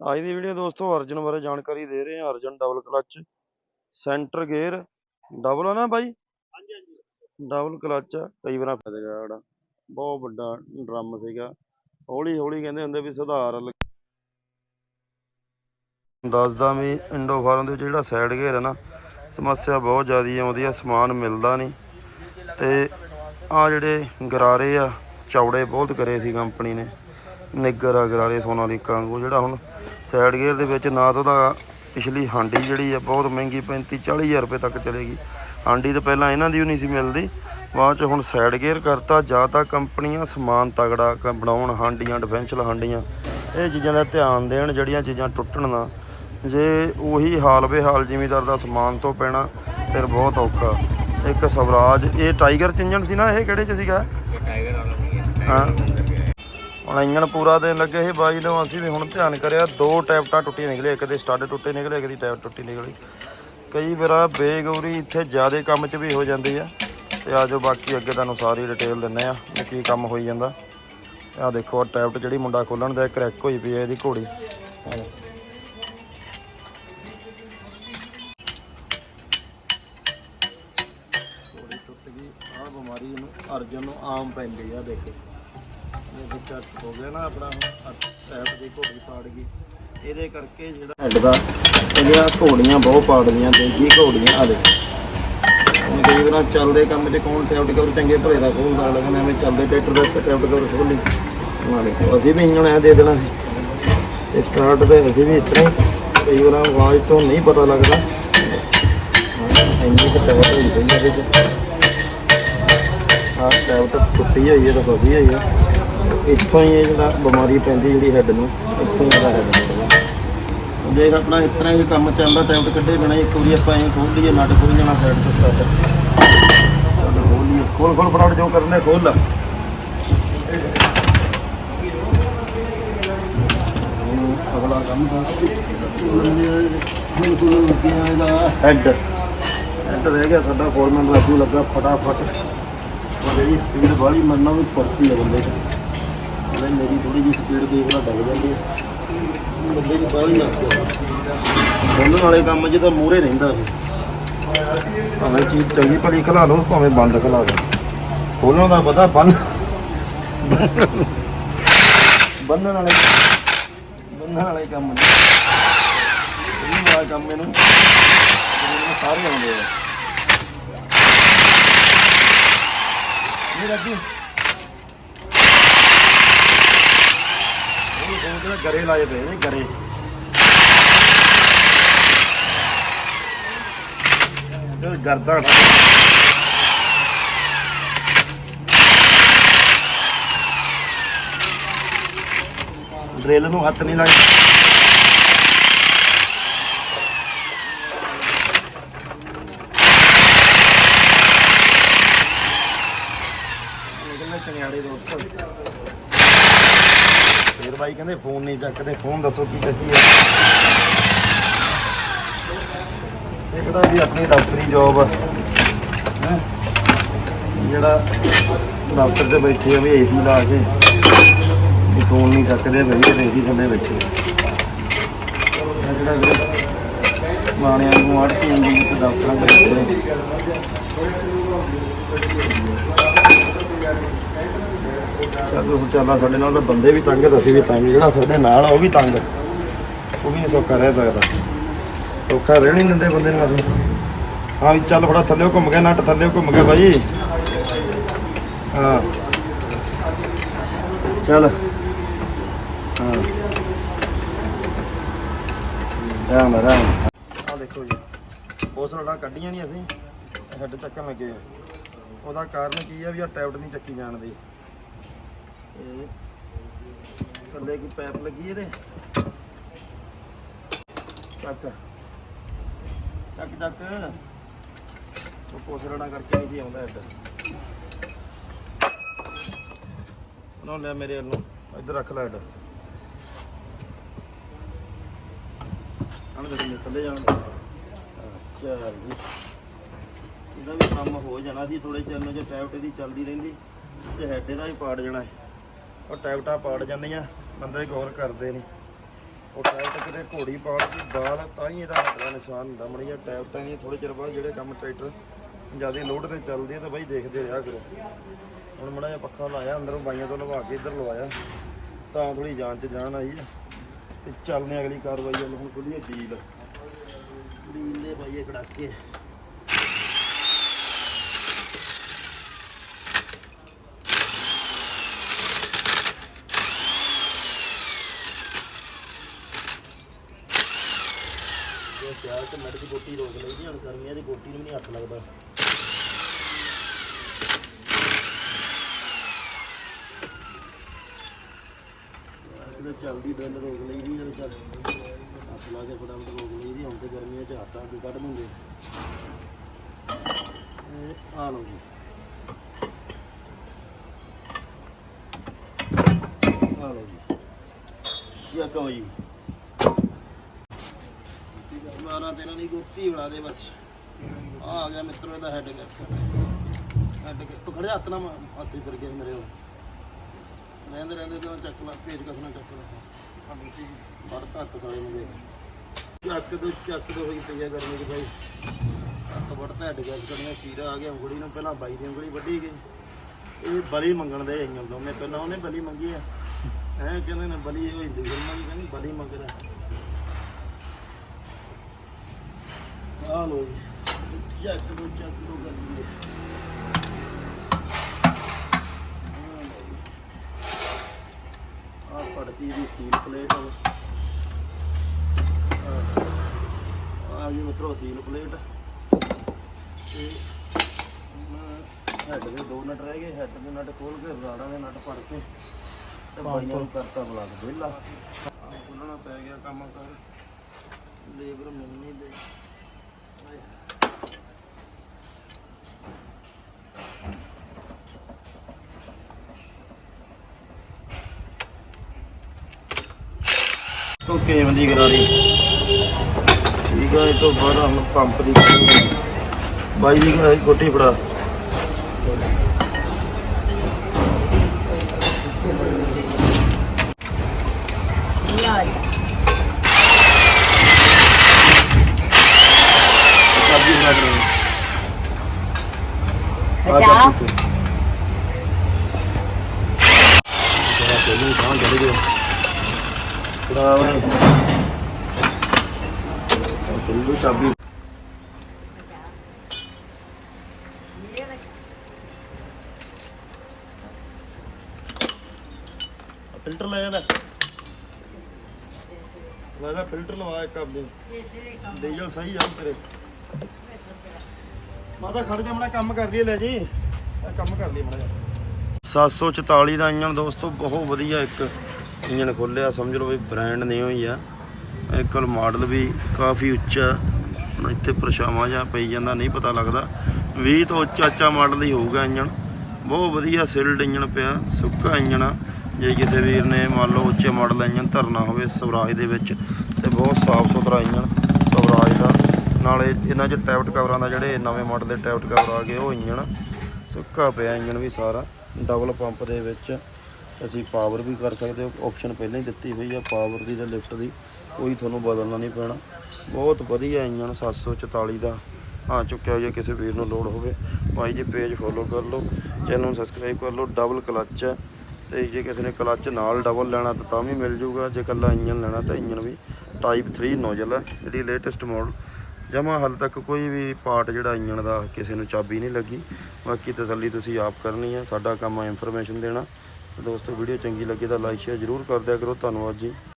ਅੱਜ ਦੀ ਵੀਡੀਓ ਦੋਸਤੋ ਅਰਜਨ ਬਾਰੇ ਜਾਣਕਾਰੀ ਦੇ ਰਹੇ ਹਾਂ Arjun double clutch center gear double ਆ ਨਾ ਬਾਈ? ਹਾਂਜੀ ਹਾਂਜੀ। ਡਬਲ ਕਲੱਚ ਆ ਕਈ ਵਾਰ ਫਸੇਗਾ ਜਿਹੜਾ। ਬਹੁਤ ਵੱਡਾ ਡਰਮ ਸੀਗਾ। ਹੌਲੀ ਹੌਲੀ ਕਹਿੰਦੇ ਹੁੰਦੇ ਵੀ ਸੁਧਾਰ ਦੱਸਦਾ ਵੀ ਇੰਡੋ ਫਾਰਮ ਦੇ ਵਿੱਚ ਜਿਹੜਾ ਸਾਈਡ ਗੇਅਰ ਹੈ ਨਾ ਸਮੱਸਿਆ ਬਹੁਤ ਜ਼ਿਆਦਾ ਆਉਂਦੀ ਆ ਸਮਾਨ ਮਿਲਦਾ ਨਹੀਂ। ਤੇ ਆ ਜਿਹੜੇ ਗਰਾਰੇ ਆ ਚੌੜੇ ਬਹੁਤ ਕਰੇ ਸੀ ਕੰਪਨੀ ਨੇ। ਨਿੱਗਰ ਆ ਗਰਾਰੇ ਸੋਨਾਲੀਕਾ ਵਾਂਗੂ ਜਿਹੜਾ ਹੁਣ ਸਾਈਡ ਗੇਅਰ ਦੇ ਵਿੱਚ ਨਾ ਤਾਂ ਉਹਦਾ ਪਿਛਲੀ ਹਾਂਡੀ ਜਿਹੜੀ ਆ ਬਹੁਤ ਮਹਿੰਗੀ 35 40 ਹਜ਼ਾਰ ਰੁਪਏ ਤੱਕ ਚਲੇਗੀ। ਹਾਂਡੀ ਤਾਂ ਪਹਿਲਾਂ ਇਹਨਾਂ ਦੀ ਵੀ ਨਹੀਂ ਸੀ ਮਿਲਦੀ। ਬਾਅਦ ਚ ਹੁਣ ਸਾਈਡ ਗੇਅਰ ਕਰਤਾ ਜਾਂ ਤਾਂ ਕੰਪਨੀਆਂ ਸਮਾਨ ਤਗੜਾ ਬਣਾਉਣ ਹਾਂਡੀਆਂ ਡਿਫੈਂਸ਼ਲ ਹਾਂਡੀਆਂ। ਇਹ ਚੀਜ਼ਾਂ ਦਾ ਧਿਆਨ ਦੇਣ ਜਿਹੜੀਆਂ ਚੀਜ਼ਾਂ ਟੁੱਟਣ ਨਾ। ਜੇ ਉਹੀ ਹਾਲ ਬੇਹਾਲ ਜ਼ਿਮੀਦਾਰ ਦਾ ਸਮਾਨ ਤੋਂ ਪੈਣਾ ਫਿਰ ਬਹੁਤ ਔਖਾ। ਇੱਕ ਸਵਰਾਜ ਇਹ ਟਾਈਗਰ ਚ ਇੰਜਣ ਸੀ ਨਾ ਇਹ ਕਿਹੜੇ ਚ ਸੀਗਾ? ਟਾਈਗਰ ਵਾਲਾ ਵੀ ਹੈ। ਹਾਂ। ਹੁਣ ਇੰਗਣ ਪੂਰਾ ਦੇਣ ਲੱਗੇ ਸੀ, ਬਾਈ ਨੂੰ ਅਸੀਂ ਵੀ ਹੁਣ ਧਿਆਨ ਕਰਿਆ, ਦੋ ਟੈਪਟਾਂ ਟੁੱਟੀਆਂ ਨਿਕਲੇ ਇੱਕ ਦੇ ਸਟੱਡ ਟੁੱਟੇ ਨਿਕਲੇ, ਇੱਕ ਦੀ ਟੈਪ ਟੁੱਟੀ ਨਿਕਲੀ। ਕਈ ਵਾਰ ਬੇਗੌਰੀ ਇੱਥੇ ਜ਼ਿਆਦਾ ਕੰਮ 'ਚ ਵੀ ਹੋ ਜਾਂਦੀ ਆ। ਤੇ ਆਜੋ ਬਾਕੀ ਅੱਗੇ ਤੁਹਾਨੂੰ ਸਾਰੀ ਡਿਟੇਲ ਦਿੰਨੇ ਆ ਕੀ ਕੰਮ ਹੋਈ ਜਾਂਦਾ। ਆ ਦੇਖੋ ਆ ਟੈਪਟ ਜਿਹੜੀ ਮੁੰਡਾ ਖੋਲਣ ਦਾ ਕਰੈਕ ਹੋਈ ਪਈ ਹੈ ਇਹਦੀ ਘੋੜੀ। ਘੋੜੀ ਟੁੱਟ ਗਈ ਆ ਬਿਮਾਰੀ ਇਹਨੂੰ ਅਰਜਨ ਨੂੰ ਆਮ ਪੈਂਦੀ ਆ, ਦੇਖੋ। ਇਹ ਹੋ ਗਿਆ ਨਾ ਆਪਣਾ ਟੈਪ ਦੀ ਘੋੜੀ ਪਾੜ ਗਈ। ਇਹਦੇ ਕਰਕੇ ਜਿਹੜਾ ਹੈਡ ਦਾ ਇਹਦੀਆਂ ਘੋੜੀਆਂ ਬਹੁਤ ਪਾੜਦੀਆਂ ਦੇਗੀ ਘੋੜੀਆਂ ਆ ਦੇਖੋ। ਕਈ ਵਾਰ ਚੱਲਦੇ ਕੰਮ 'ਚ ਕੌਣ ਟੈਪਟ ਕਵਰ ਚੰਗੇ ਭਲੇ ਦਾ ਖੋਲਦਾ ਲੱਗਣਾ ਐਵੇਂ ਚੱਲਦੇ ਟਰੈਕਟਰ ਦਾ ਟੈਪਟ ਕਵਰ ਖੋਲੀ। ਆ ਅਸੀਂ ਵੀ ਇੰਜਣ ਐ ਦੇ ਦੇਣਾ ਸੀ। ਤੇ ਸਟਾਰਟ ਤੇ ਅਸੀਂ ਵੀ ਇਸ ਕਈ ਵਾਰ ਆਵਾਜ਼ ਤੋਂ ਨਹੀਂ ਪਤਾ ਲੱਗਦਾ। ਇੰਨੀ ਟੈਪ ਹੋਈ ਪਈ ਇਹਦੇ 'ਚ। ਆਹ ਟੈਪਟ ਟੁੱਟੀ ਹੋਈ ਹੈ ਤਾਂ ਫਸੀ ਹੋਈ ਹੈ। ਇੱਥੋਂ ਹੀ ਇਹ ਜਿਹੜਾ ਬਿਮਾਰੀ ਪੈਂਦੀ ਜਿਹੜੀ ਹੈਡ ਨੂੰ ਇੱਥੋਂ ਹੀ ਇਹਦਾ ਹੈਡ ਦੇਖ ਆਪਣਾ ਇਸ ਤਰ੍ਹਾਂ ਹੀ ਕੰਮ ਚੱਲਦਾ ਟੈਪਟ ਕੱਢੇ ਬਿਨਾਂ ਇੱਕ ਵਾਰੀ ਆਪਾਂ ਐਂ ਖੋਲ ਲਈਏ ਨਟ ਖੋਲ ਜਾਣਾ ਸਾਈਡ ਤੋਂ ਸਟਾਰਟ ਖੋਲ ਲਈਏ। ਖੋਲ ਖੋਲ ਫਟਾਫਟ ਜੋ ਕਰਨਾ ਖੋਲ ਲਾ। ਅਗਲਾ ਕੰਮ ਇਹਦਾ। ਹੈਡ ਹੈਡ ਰਹਿ ਗਿਆ ਸਾਡਾ ਫੋਰਮੈਨ ਰਾਜੂ ਲੱਗਾ ਫਟਾਫਟ। ਪਰ ਇਹਦੀ ਸਪੀਡ ਬਾਹਲੀ ਮੰਨਣਾ ਵੀ ਫੁਰਤੀ ਹੈ ਬੰਦੇ ਦੀ। ਹਲੇ ਮੇਰੀ ਥੋੜੀ ਜਿਹੀ ਸਪੀਡ ਦੇਖ ਲਾ ਡਗ ਜਾਂਦੀ ਹੈ। ਬੰਦੇ ਦੀ ਬਾਹਲੀ ਲੱਗ ਬੰਦਨ ਵਾਲੇ ਕੰਮ 'ਚ ਤਾਂ ਮੂਰੇ ਰਹਿੰਦਾ ਇਹ ਭਾਵੇਂ ਚੀਜ਼ ਚੰਗੀ ਭਲੀ ਖਲਾ ਲਓ, ਭਾਵੇਂ ਬੰਦ ਖਲਾ ਲਓ। ਖੋਲਣ ਦਾ ਪਤਾ ਬੰਨ ਬੰਨਣ ਵਾਲੇ ਬੰਨਣ ਵਾਲੇ ਕੰਮ ਨੇ ਇਹ ਵਾਲਾ ਕੰਮ ਇਹਨੂੰ ਇਹਨੂੰ ਸਾਰੇ ਆਉਂਦੇ ਆ। ਇਹ ਰੱਜੀ ਉਹ ਗਰੇ ਲਾਏ ਪਏ ਨੇ ਗਰੇ। ਇਹ ਗਰਦਾ ਡਰਿਲ ਨੂੰ ਹੱਥ ਨਹੀਂ ਲੱਗਦਾ ਨਿਕਲਣੇ ਚੰਗਿਆੜੇ ਦੋਸਤੋ ਫੇਰ ਬਾਈ ਕਹਿੰਦੇ ਫੋਨ ਨਹੀਂ ਚੱਕਦੇ, ਫੋਨ ਦੱਸੋ ਕੀ ਚੱਕੀ ਹੈ ਵੀ ਆਪਣੀ ਦਫ਼ਤਰੀ ਜੌਬ ਜਿਹੜਾ ਦਫ਼ਤਰ 'ਤੇ ਬੈਠੇ ਆ ਵੀ ਏਸੀ ਲਾ ਕੇ। ਵੀ ਫੋਨ ਨਹੀਂ ਚੱਕਦੇ ਬਈ ਇਹ ਏਸੀ ਥੱਲੇ ਬੈਠੇ। ਇਹ ਜਿਹੜਾ ਮਾਣਿਆਂ ਨੂੰ ਆੜਤੀ ਹੁੰਦੀ ਤੇ ਦਫ਼ਤਰਾਂ 'ਚ ਚੱਲ ਉਹ ਚੱਲਾ ਸਾਡੇ ਨਾਲ ਤਾਂ ਬੰਦੇ ਵੀ ਤੰਗ ਤੇ ਅਸੀਂ ਵੀ ਤੰਗ ਜਿਹੜਾ ਸਾਡੇ ਨਾਲ ਆ, ਉਹ ਵੀ ਤੰਗ ਉਹ ਵੀ ਨਹੀਂ ਸੌਖਾ ਰਹਿ ਸਕਦਾ। ਸੌਖਾ ਰਹਿ ਨਹੀਂ ਦਿੰਦੇ ਬੰਦੇ ਨੂੰ ਅਸੀਂ ਹਾਂ ਵੀ ਚੱਲ ਫੜਾ ਥੱਲੇ ਘੁੰਮ ਗਿਆ ਨੱਟ ਥੱਲੇ ਘੁੰਮ ਗਿਆ ਬਾਈ। ਹਾਂ। ਚੱਲ। ਹਾਂ। ਰਾਮ ਰਾਮ। ਆ ਦੇਖੋ ਜੀ। ਉਸ ਰੋਡਾਂ ਕੱਢੀਆਂ ਨਹੀਂ ਅਸੀਂ। ਸਾਡੇ ਚੱਕਣ ਲੱਗੇ ਆ ਉਹਦਾ ਕਾਰਨ ਕੀ ਆ ਵੀ ਆ ਟੈਬਟ ਨਹੀਂ ਚੱਕੀ ਜਾਣਦੀ ਇਹ ਥੱਲੇ ਕੋਈ ਪਾਈਪ ਲੱਗੀ ਇਹਦੇ? ਚੱਕ। ਚੱਕ ਚੱਕ। ਉਹ ਕੋਸਰਣਾ ਕਰਕੇ ਨਹੀਂ ਸੀ ਆਉਂਦਾ ਐਡਾ ਉਹਨਾਂ ਲੈ ਮੇਰੇ ਵੱਲ। ਇੱਧਰ ਰੱਖ ਲੈ ਐਡਾ ਆਣ ਦੇ ਥੱਲੇ ਜਾਣ ਚੱਲ ਜੀ। ਇਹਦਾ ਵੀ ਕੰਮ ਹੋ ਜਾਣਾ ਸੀ ਥੋੜੇ ਚਿਰ ਨੂੰ ਜੇ ਟੈਬਟ ਇਹਦੀ ਚੱਲਦੀ ਰਹਿੰਦੀ, ਤੇ ਹੈਡ ਇਹਦਾ ਵੀ ਪਾੜ ਜਾਣਾ ਹੈ ਉਹ ਟੈਬਟਾਂ ਪਾੜ ਜਾਂਦੀਆਂ ਬੰਦੇ ਗੌਰ ਕਰਦੇ ਨਹੀਂ ਉਹ ਟਾਇਰ ਤੇ ਕਿਤੇ ਘੋੜੀ ਪਾੜ ਦੀ ਬਾਲ, ਤਾਂ ਹੀ ਇਹਦਾ ਹੱਥ ਦਾ ਨਿਸ਼ਾਨ ਹੁੰਦਾ ਮੜੀ ਜਾਂ ਟਾਇਰ ਤਾਂ ਨਹੀਂ ਥੋੜੇ ਚਿਰ ਬਾਅਦ ਜਿਹੜੇ ਕੰਮ ਟਰੈਕਟਰ ਜ਼ਿਆਦਾ ਲੋਡ ਤੇ ਚੱਲਦੇ ਆ, ਤਾਂ ਬਾਈ ਦੇਖਦੇ ਰਿਹਾ ਕਰੋ। ਹੁਣ ਮੜਾ ਜਿਹਾ ਪੱਖਾ ਲਾਇਆ, ਅੰਦਰੋਂ ਬਾਈਆਂ ਤੋਂ ਲਵਾ ਕੇ ਇੱਧਰ ਲਵਾਇਆ। ਤਾਂ ਥੋੜੀ ਜਾਨ ਚ ਜਾਨ ਆਈ ਆ। ਤੇ ਚੱਲਦੇ ਆ ਅਗਲੀ ਕਾਰਵਾਈ ਵੱਲ, ਹੁਣ ਖੁੱਲੀਏ ਡੀਲ। ਡੀਲ ਦੇ ਬਾਈਏ ਕੜਾਕੇ ਇਹ ਸਿਆਲ ਤੇ ਮਿੰਟ ਦੀ ਗੋਟੀ ਰੋਕ ਲਈ ਹੁਣ ਗਰਮੀਆਂ ਦੀ ਗੋਟੀ ਨੂੰ ਵੀ ਨਹੀਂ ਹੱਥ ਲੱਗਦਾ। ਇਹਦਾ ਚੱਲਦੀ ਡੱਲ ਰੋਕ ਲਈ ਦੀ ਜਦ ਚੱਲ ਹੱਥ ਲਾ ਕੇ ਫਟਾਫਟ ਰੋਕ ਲਈ ਦੀ ਹੁਣ ਤੇ ਗਰਮੀਆਂ ਚ ਹੱਥ ਆ ਕੱਢ ਦੂੰਗੇ ਇਹ ਆ ਲਓ ਜੀ। ਆ ਲਓ ਜੀ। ਕੀ ਕਹੋ ਜੀ? ਮਾਰਾ ਤੇ ਇਹਨਾਂ ਗੋਪੀ ਬਣਾ ਦੇ ਬਸ। ਆ ਆ ਗਿਆ ਮਿੱਤਰੋ, ਇਹਦਾ ਹੈਡ ਗੈਸ ਹੈਡ ਗੈਸ ਤੂੰ ਖੜੇ ਹੱਥ ਨਾਲ ਹੱਥ ਹੀ ਫਿਰ ਗਿਆ ਮੇਰੇ ਉਹ ਰਹਿੰਦੇ ਰਹਿੰਦੇ ਤੇ ਚੱਕ ਲਾ, ਭੇਜ ਕਸਣਾ ਚੱਕ ਲਾ। ਬੜ ਹੱਥ ਸਾਲੇ ਨੂੰ ਚੱਕ ਦੋ ਚੱਕ ਦੋ ਹੋਈ ਪਈ ਗਰਮੀ ਚ ਬਾਈ। ਹੱਥ ਵੜਤਾ ਹੈਡ ਗੈਸ ਕਰਨਾ ਚੀਰਾ ਆ ਗਿਆ, ਉਂਗਲੀ ਨੂੰ ਪਹਿਲਾਂ ਬਾਈ ਦੀ ਉਂਗਲੀ ਵੱਢੀ ਗਈ। ਇਹ ਬਲੀ ਮੰਗਣ ਦੇ ਆਈਆਂ ਦੋਨੇ, ਪਹਿਲਾਂ ਉਹਨੇ ਬਲੀ ਮੰਗੀ ਆ। ਐ ਕਹਿੰਦੇ ਨੇ ਬਲੀ ਹੋਈ ਦੀ ਗਰਮੀ ਕਹਿੰਦੀ ਬਲੀ ਮੰਗਦਾ। ਆ ਲੋ ਜੀ। ਚੱਕ ਦੋ ਚੱਕ ਦੋ ਕਰ ਲਈਏ ਆ ਪੜਤੀ ਦੀ ਸੀਲ ਪਲੇਟ ਆ। ਜੀ ਮਤਲਬ ਸੀਲ ਪਲੇਟ। ਤੇ ਹੈਡ ਦੇ ਦੋ ਨਟ ਰਹਿ ਗਏ ਹੈਡ ਦੇ ਨਟ ਖੋਲ ਕੇ ਰਾੜਾਂ ਦੇ ਨਟ ਫੜ ਕੇ ਤੇ ਬਾਈਆਂ ਨੂੰ ਕਰਤਾ ਬਲੱਗ ਵਿਹਲਾ। ਖੁੱਲਣਾ ਪੈ ਗਿਆ ਕੰਮ ਕਰ ਲੇਬਰ ਮਿਲ ਨਹੀਂ ਦੇ। ਤੋਂ ਕੇਮ ਦੀ ਗਰਾਰੀ ਠੀਕ ਆ, ਇਹ ਤੋਂ ਬਾਅਦ ਹੁਣ ਪੰਪ ਦੀ ਬਾਈ ਦੀ ਗਰਾਰੀ ਕੋਟੀ ਫੜਾ। ਸਬਜ਼ੀ ਆ ਜਾ। ਤੇਰਾ ਤਾਂ ਜੜ ਗਿਆ ਬਰਾਬਰ ਚਲੋ ਚਾਬੀ ਫਿਲਟਰ ਲੈ ਜਾਂਦਾ ਲਗਾ ਫਿਲਟਰ ਲਵਾ ਇੱਕ ਆਪਦੇ। ਡੀਜ਼ਲ ਸਹੀ ਆ ਤੇਰੇ। ਮਾਤਾ ਖੜ ਜਾ, ਮੜਾ ਕੰਮ ਕਰ ਲਈ ਲੈ ਜੀ। ਕੰਮ ਕਰ ਲਈ ਮੜਾ 744 ਦਾ ਇੰਜਨ ਦੋਸਤੋ, ਬਹੁਤ ਵਧੀਆ ਇੱਕ ਇੰਜਨ ਖੋਲਿਆ। ਸਮਝ ਲਓ ਵੀ ਬ੍ਰਾਂਡ ਨਿਓ ਹੋਈ ਆ। ਇਹ ਕੋਲ ਮਾਡਲ ਵੀ ਕਾਫੀ ਉੱਚਾ। ਇੱਥੇ ਪਰਛਾਵਾਂ ਜਾਂ ਪਈ ਜਾਂਦਾ, ਨਹੀਂ ਪਤਾ ਲੱਗਦਾ। 20 ਤੋਂ ਉੱਚਾ ਉੱਚਾ ਮਾਡਲ ਹੀ ਹੋਊਗਾ ਇੰਜਨ ਬਹੁਤ ਵਧੀਆ ਸਿਲਡ ਇੰਜਨ ਪਿਆ, ਸੁੱਕਾ ਇੰਜਨ ਆ। ਜੇ ਕਿਸੇ ਵੀਰ ਨੇ ਮੰਨ ਲਓ ਉੱਚੇ ਮਾਡਲ ਇੰਜਨ ਧਰਨਾ ਹੋਵੇ ਸਵਰਾਜ ਦੇ ਵਿੱਚ, ਤੇ ਬਹੁਤ ਸਾਫ਼ ਸੁਥਰਾ ਇੰਜਨ ਨਾਲੇ ਇਹਨਾਂ 'ਚ ਟੈਪਟ ਕਵਰਾਂ ਦਾ ਜਿਹੜੇ ਨਵੇਂ ਮਾਡਲ ਦੇ ਟੈਪਟ ਕਵਰ ਆ ਗਏ, ਉਹ ਇੰਜਣ ਸੁੱਕਾ ਪਿਆ ਇੰਜਣ ਵੀ ਸਾਰਾ। ਡਬਲ ਪੰਪ ਦੇ ਵਿੱਚ ਅਸੀਂ ਪਾਵਰ ਵੀ ਕਰ ਸਕਦੇ ਹੋ ਆਪਸ਼ਨ ਪਹਿਲਾਂ ਹੀ ਦਿੱਤੀ ਹੋਈ ਆ ਪਾਵਰ ਦੀ ਤੇ ਲਿਫਟ ਦੀ, ਕੋਈ ਤੁਹਾਨੂੰ ਬਦਲਣਾ ਨਹੀਂ ਪੈਣਾ। ਬਹੁਤ ਵਧੀਆ ਇੰਜਨ 744 ਦਾ ਆ ਚੁੱਕਿਆ, ਜੇ ਕਿਸੇ ਵੀਰ ਨੂੰ ਲੋਡ ਹੋਵੇ। ਭਾਈ ਜੀ ਪੇਜ ਫੋਲੋ ਕਰ ਲਓ ਚੈਨਲ ਨੂੰ ਸਬਸਕ੍ਰਾਈਬ ਕਰ ਲਓ ਡਬਲ ਕਲੱਚ ਹੈ। ਤੇ ਜੇ ਕਿਸੇ ਨੇ ਕਲੱਚ ਨਾਲ ਡਬਲ ਲੈਣਾ, ਤਾਂ ਤਾਂ ਵੀ ਮਿਲ ਜੂਗਾ। ਜੇ ਇਕੱਲਾ ਇੰਜਨ ਲੈਣਾ, ਤਾਂ ਇੰਜਨ ਵੀ ਟਾਈਪ 3 ਨੋਜ਼ਲ ਹੈ। ਜਿਹੜੀ ਲੇਟੈਸਟ ਮਾਡਲ ਜਮਾ ਹਾਲ ਤੱਕ ਕੋਈ ਵੀ ਪਾਰਟ ਜਿਹੜਾ ਇੰਜਨ ਦਾ ਕਿਸੇ ਨੂੰ ਚਾਬੀ ਨਹੀਂ ਲੱਗੀ। ਬਾਕੀ ਤਸੱਲੀ ਤੁਸੀਂ ਆਪ ਕਰਨੀ ਹੈ ਸਾਡਾ ਕੰਮ ਹੈ ਇਨਫੋਰਮੇਸ਼ਨ ਦੇਣਾ। ਦੋਸਤੋ ਵੀਡੀਓ ਚੰਗੀ ਲੱਗੀ ਤਾਂ ਲਾਈਕ ਸ਼ੇਅਰ ਜ਼ਰੂਰ ਕਰ ਦਿਆ ਕਰੋ। ਧੰਨਵਾਦ ਜੀ।